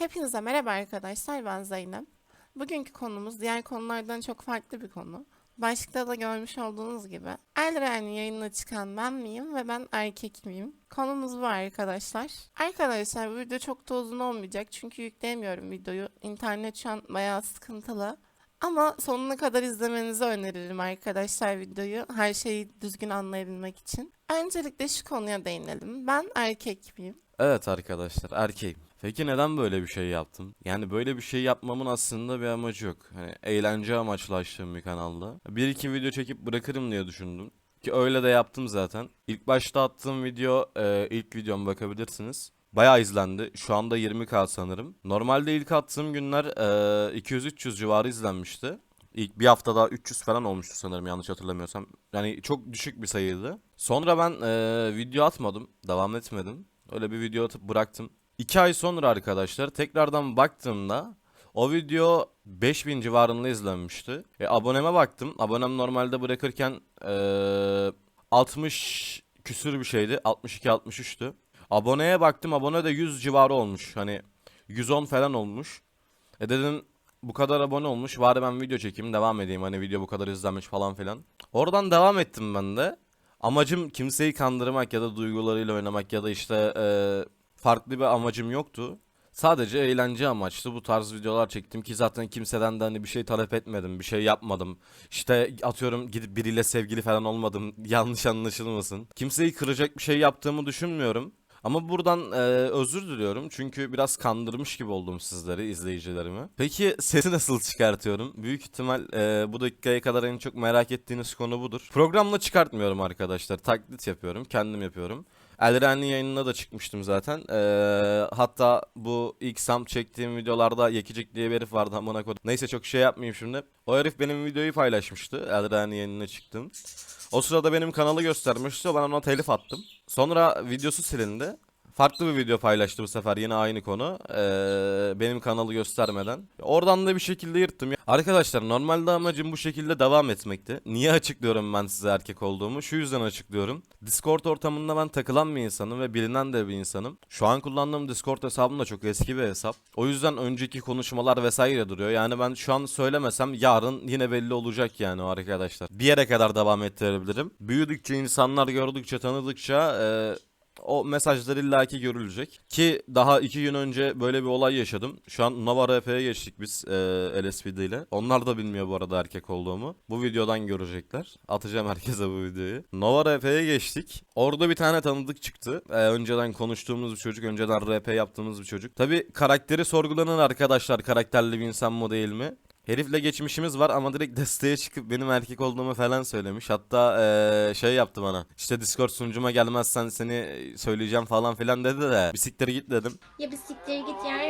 Hepinize merhaba arkadaşlar ben Zeynep. Bugünkü konumuz diğer konulardan çok farklı bir konu. Başlıkta da görmüş olduğunuz gibi Elren'in yayınına çıkan ben miyim ve ben erkek miyim? Konumuz bu arkadaşlar. Arkadaşlar bu video çok da uzun olmayacak çünkü yükleyemiyorum videoyu. İnternet şu an bayağı sıkıntılı. Ama sonuna kadar izlemenizi öneririm arkadaşlar videoyu. Her şeyi düzgün anlayabilmek için. Öncelikle şu konuya değinelim. Ben erkek miyim? Evet arkadaşlar erkeğim. Peki neden böyle bir şey yaptım? Yani böyle bir şey yapmamın aslında bir amacı yok. Hani eğlence amaçlı açtığım bir kanalda. Bir iki video çekip bırakırım diye düşündüm. Ki öyle de yaptım zaten. İlk başta attığım video, e, ilk videoma bakabilirsiniz. Bayağı izlendi. Şu anda 20k sanırım. Normalde ilk attığım günler e, 200-300 civarı izlenmişti. İlk bir haftada 300 falan olmuştu sanırım yanlış hatırlamıyorsam. Yani çok düşük bir sayıydı. Sonra ben e, video atmadım. Devam etmedim. Öyle bir video atıp bıraktım. 2 ay sonra arkadaşlar tekrardan baktığımda o video 5000 civarında izlenmişti. E, aboneme baktım. Abonem normalde bırakırken e, 60 küsür bir şeydi. 62-63'tü. Aboneye baktım. Abone de 100 civarı olmuş. Hani 110 falan olmuş. E dedim bu kadar abone olmuş. Bari ben video çekeyim devam edeyim. Hani video bu kadar izlenmiş falan filan. Oradan devam ettim ben de. Amacım kimseyi kandırmak ya da duygularıyla oynamak ya da işte e, farklı bir amacım yoktu. Sadece eğlence amaçlı bu tarz videolar çektim ki zaten kimseden de hani bir şey talep etmedim, bir şey yapmadım. İşte atıyorum gidip biriyle sevgili falan olmadım, yanlış anlaşılmasın. Kimseyi kıracak bir şey yaptığımı düşünmüyorum. Ama buradan e, özür diliyorum çünkü biraz kandırmış gibi oldum sizleri, izleyicilerimi. Peki sesi nasıl çıkartıyorum? Büyük ihtimal e, bu dakikaya kadar en çok merak ettiğiniz konu budur. Programla çıkartmıyorum arkadaşlar, taklit yapıyorum, kendim yapıyorum. Elren'in yayınına da çıkmıştım zaten. Ee, hatta bu ilk sam çektiğim videolarda Yekicik diye bir herif vardı amına kodum. Neyse çok şey yapmayayım şimdi. O herif benim videoyu paylaşmıştı. Elren'in yayınına çıktım. O sırada benim kanalı göstermişti. Ben ona telif attım. Sonra videosu silindi. Farklı bir video paylaştı bu sefer yine aynı konu. Ee, benim kanalı göstermeden. Oradan da bir şekilde yırttım. Arkadaşlar normalde amacım bu şekilde devam etmekti. Niye açıklıyorum ben size erkek olduğumu? Şu yüzden açıklıyorum. Discord ortamında ben takılan bir insanım ve bilinen de bir insanım. Şu an kullandığım Discord hesabım da çok eski bir hesap. O yüzden önceki konuşmalar vesaire duruyor. Yani ben şu an söylemesem yarın yine belli olacak yani arkadaşlar. Bir yere kadar devam ettirebilirim. Büyüdükçe insanlar gördükçe tanıdıkça... E, o mesajlar illaki görülecek. Ki daha iki gün önce böyle bir olay yaşadım. Şu an Nova RP'ye geçtik biz e, LSPD ile. Onlar da bilmiyor bu arada erkek olduğumu. Bu videodan görecekler. Atacağım herkese bu videoyu. Nova RP'ye geçtik. Orada bir tane tanıdık çıktı. E, önceden konuştuğumuz bir çocuk. Önceden RP yaptığımız bir çocuk. Tabi karakteri sorgulanın arkadaşlar. Karakterli bir insan mı değil mi? Herifle geçmişimiz var ama direkt desteğe çıkıp benim erkek olduğumu falan söylemiş. Hatta eee, şey yaptı bana. İşte Discord sunucuma gelmezsen seni söyleyeceğim falan filan dedi de. Bisikleri git dedim. Ya bir siktir git ya.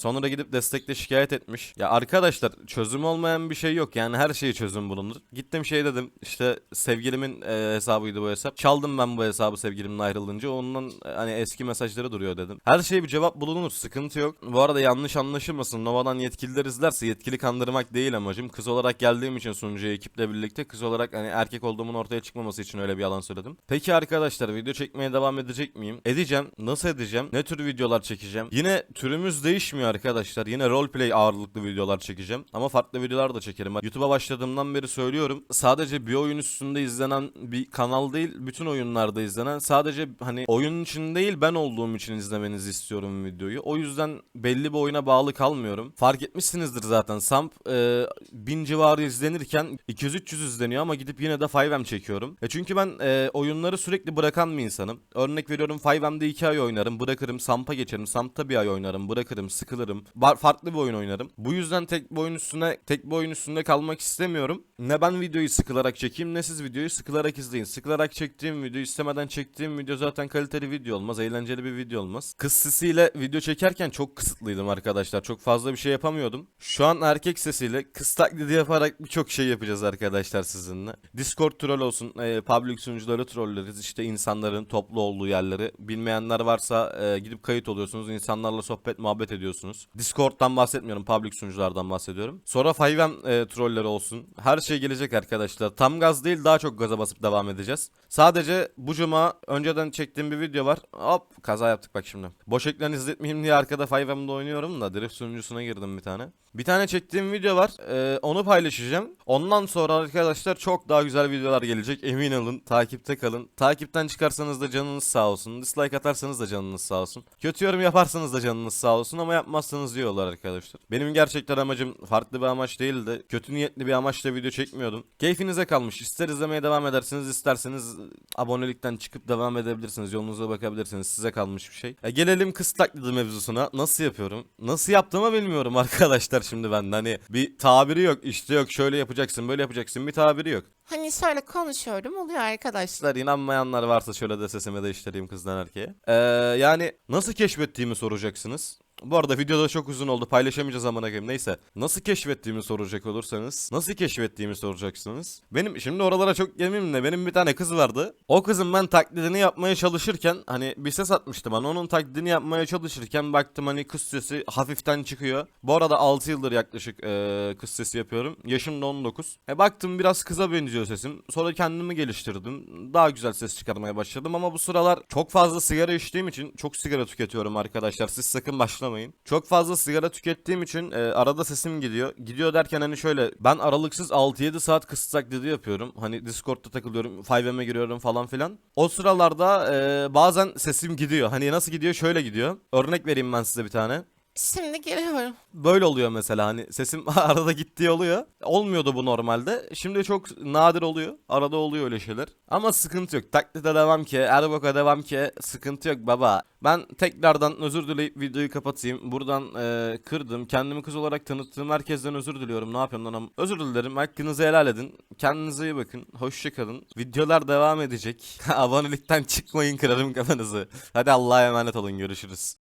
Sonra gidip destekle şikayet etmiş. Ya arkadaşlar çözüm olmayan bir şey yok. Yani her şeye çözüm bulunur. Gittim şey dedim. İşte sevgilimin e, hesabıydı bu hesap. Çaldım ben bu hesabı sevgilimle ayrılınca. Ondan e, hani eski mesajları duruyor dedim. Her şeye bir cevap bulunur. Sıkıntı yok. Bu arada yanlış anlaşılmasın. Nova'dan yetkililer izlerse yetkili kandırmak değil amacım. Kız olarak geldiğim için sunucuya ekiple birlikte kız olarak hani erkek olduğumun ortaya çıkmaması için öyle bir yalan söyledim. Peki arkadaşlar video çekmeye devam edecek miyim? Edeceğim. Nasıl edeceğim? Ne tür videolar çekeceğim? Yine türümüz değişmiyor arkadaşlar. Yine roleplay ağırlıklı videolar çekeceğim. Ama farklı videolar da çekerim. YouTube'a başladığımdan beri söylüyorum. Sadece bir oyun üstünde izlenen bir kanal değil. Bütün oyunlarda izlenen. Sadece hani oyun için değil ben olduğum için izlemenizi istiyorum videoyu. O yüzden belli bir oyuna bağlı kalmıyorum. Fark etmişsinizdir zaten. Samp e, 1000 civarı izlenirken 200-300 izleniyor ama gidip yine de 5M çekiyorum. E çünkü ben e, oyunları sürekli bırakan bir insanım. Örnek veriyorum 5M'de 2 ay oynarım. Bırakırım. Samp'a geçerim. Samp'ta bir ay oynarım. Bırakırım. Sıkılırım. Bar- farklı bir oyun oynarım. Bu yüzden tek bir oyun üstüne tek bir oyun üstünde kalmak istemiyorum. Ne ben videoyu sıkılarak çekeyim ne siz videoyu sıkılarak izleyin. Sıkılarak çektiğim video istemeden çektiğim video zaten kaliteli video olmaz. Eğlenceli bir video olmaz. Kız sesiyle video çekerken çok kısıtlıydım arkadaşlar. Çok fazla bir şey yapamıyordum. Şu an erkek sesiyle kız taklidi yaparak birçok şey yapacağız arkadaşlar sizinle. Discord troll olsun, e, public sunucuları trolleriz. İşte insanların toplu olduğu yerleri. Bilmeyenler varsa e, gidip kayıt oluyorsunuz. insanlarla sohbet muhabbet ediyorsunuz. Discord'dan bahsetmiyorum, public sunuculardan bahsediyorum. Sonra 5M e, trolleri olsun. Her şey gelecek arkadaşlar. Tam gaz değil daha çok gaza basıp devam edeceğiz. Sadece bu cuma önceden çektiğim bir video var. Hop kaza yaptık bak şimdi. Boş ekran izletmeyeyim diye arkada 5M'de oynuyorum da drift sunucusuna girdim bir tane. Bir tane çektiğim video var. Ee, onu paylaşacağım. Ondan sonra arkadaşlar çok daha güzel videolar gelecek. Emin olun. Takipte kalın. Takipten çıkarsanız da canınız sağ olsun. Dislike atarsanız da canınız sağ olsun. Kötü yorum yaparsanız da canınız sağ olsun ama yapmazsanız diyorlar arkadaşlar. Benim gerçekten amacım farklı bir amaç değil de kötü niyetli bir amaçla video çekmiyordum. Keyfinize kalmış. İster izlemeye devam edersiniz isterseniz abonelikten çıkıp devam edebilirsiniz. Yolunuza bakabilirsiniz. Size kalmış bir şey. E, gelelim kız taklidi mevzusuna. Nasıl yapıyorum? Nasıl yaptığımı bilmiyorum arkadaşlar şimdi ben. Hani bir tabiri yok. işte yok şöyle yapacaksın böyle yapacaksın bir tabiri yok. Hani şöyle konuşuyorum oluyor arkadaşlar. İnanmayanlar varsa şöyle de sesimi değiştireyim kızdan erkeğe. Ee, yani nasıl keşfettiğimi soracaksınız. Bu arada videoda çok uzun oldu paylaşamayacağız amına koyayım neyse. Nasıl keşfettiğimi soracak olursanız. Nasıl keşfettiğimi soracaksınız. Benim şimdi oralara çok gemiyim de benim bir tane kız vardı. O kızın ben taklidini yapmaya çalışırken hani bir ses atmıştı bana. Onun taklidini yapmaya çalışırken baktım hani kız sesi hafiften çıkıyor. Bu arada 6 yıldır yaklaşık ee, kız sesi yapıyorum. Yaşım da 19. E baktım biraz kıza benziyor sesim. Sonra kendimi geliştirdim. Daha güzel ses çıkarmaya başladım ama bu sıralar çok fazla sigara içtiğim için çok sigara tüketiyorum arkadaşlar. Siz sakın başlamayın. Çok fazla sigara tükettiğim için e, arada sesim gidiyor. Gidiyor derken hani şöyle ben aralıksız 6-7 saat kız taklidi yapıyorum. Hani Discord'da takılıyorum, 5M'e giriyorum falan filan. O sıralarda e, bazen sesim gidiyor. Hani nasıl gidiyor? Şöyle gidiyor. Örnek vereyim ben size bir tane Şimdi geliyorum. böyle oluyor mesela hani sesim arada gittiği oluyor. Olmuyordu bu normalde. Şimdi çok nadir oluyor. Arada oluyor öyle şeyler. Ama sıkıntı yok. Taklide devam ki, Erboka devam ki. Sıkıntı yok baba. Ben tekrardan özür dileyip videoyu kapatayım. Buradan e, kırdım. Kendimi kız olarak tanıttığım herkesten özür diliyorum. Ne yapıyorum lan? Özür dilerim. Hakkınızı helal edin. Kendinize iyi bakın. Hoşçakalın. Videolar devam edecek. Abonelikten çıkmayın kırarım kafanızı. Hadi Allah'a emanet olun. Görüşürüz.